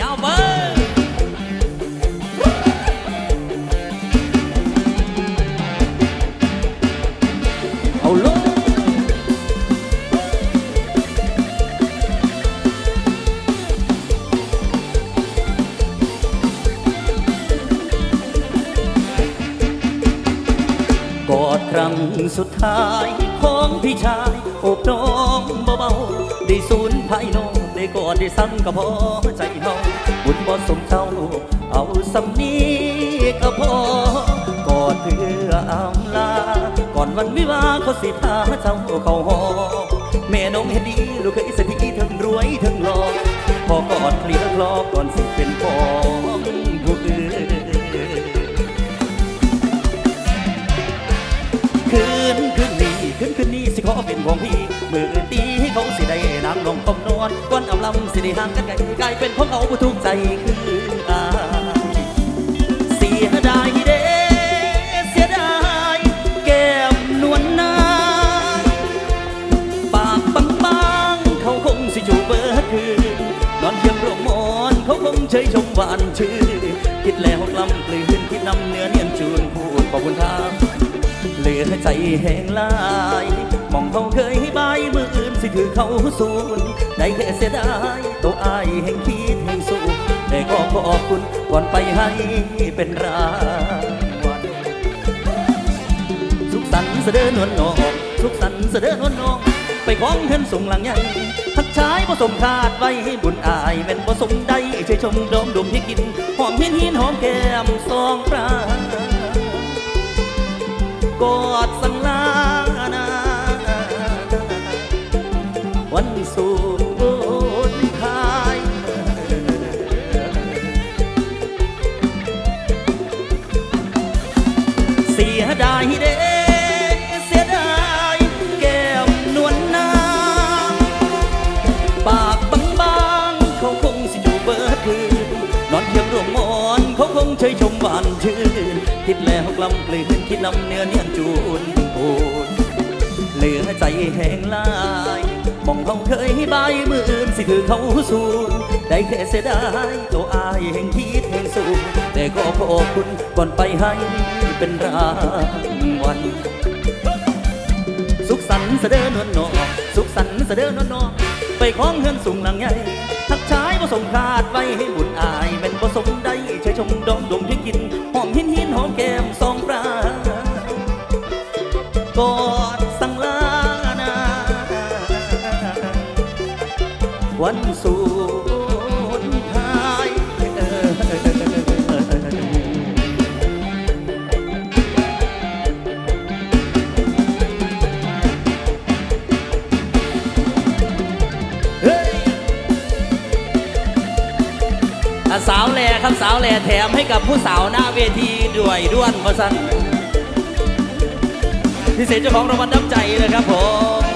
ยาวเบิ้งเอาลงกอดครั้งสุดท้ายของพี่ชาย อบน้องเบาๆได้สูญภายนอก ได้กอดได้ซ้ำก็พอใจเฮาบุญบ่สมเจ้า เอาสำนีก็พอก่อดเพื่ออำลา ก่อนวันวิวาเขาสิพาเจ้าเข้าหอแม่น้องเห็นดีลูกเคยสถีทั้งรวยทั้งหล่อพอกอดเคลียร์รอก่อนสิเป็นของผู้อื่นคืนคืนนี้คืนคืนนี้สิขอเป็นของพี่ สิได้นางลงคมนวลก้อนอำลำสิได้ห่างกันไกลกลายเป็นของเขาผู้ทุกใจคืออาเสียดายเด้เสียดายแก้มนวลนางปากบางๆเขาคงสิจูบเบิดคืนนอนเพียงร่วมมอนเขาคงเฉยชมหวานชื่อคิดแล้วกลำกลืนคิดนำเนื้อเนียนจูนพูดขอบคุณทางเหลือใจแห้งลายมองเขาเคย มืออื่ถือเขาสูนได้แค่เสียดายตัวอายแห่งคิดแห่งสู้แต่ก็ขอบคุณก่อนไปให้เป็นรางวัลสุขสันต์เสด็จนวลนองสุขสันต์เสด็จนวลนองไปของเงินส่งหลังใหญ่ทักชายผสมคาดไว้ให้บุญอายเป็นผสมได้ช่วยชมดมดมที่กินหอมหินหินหอมแก้มสองปรางกอดสัง วันสูญทายเสียดายเด้เสียดายแก้มนวลนางปากบางๆเขาคงสิอยู่เบิดคืนนอนเพียงร่วมหมอนเขาคงเฉยชมหวานชื่นคิดแล้วกลำกลืนคิดนำเนื้อเนียนจูนปูนเหลือใจแห้งลาย มองเขาเคยให้บายมืออื่นสิถือเขาสูนได้แค่เสียดายตัวอายแห่งคิดแห่งสูนแต่ก็ขอบคุณก่อนไปให้เป็นรางวัลสุขสันต์เสด็จนวลนอสุขสันต์เสด็จนวลนอไปของเงินสูงหลังใหญ่ทักชายผสมคาดไว้ให้บุญอายเป็นผสมได้ใช้ชมดมดมที่กินหอมหินหินหอมแก้ม วันสูญทายเฮ้ยสาวแหล่ครับสาวแหล่แถมให้กับผู้สาวหน้าเวทีด้วยด้วนเพราะสั้นพิเศษเจ้าของรางวัลน้ำใจเลยครับผม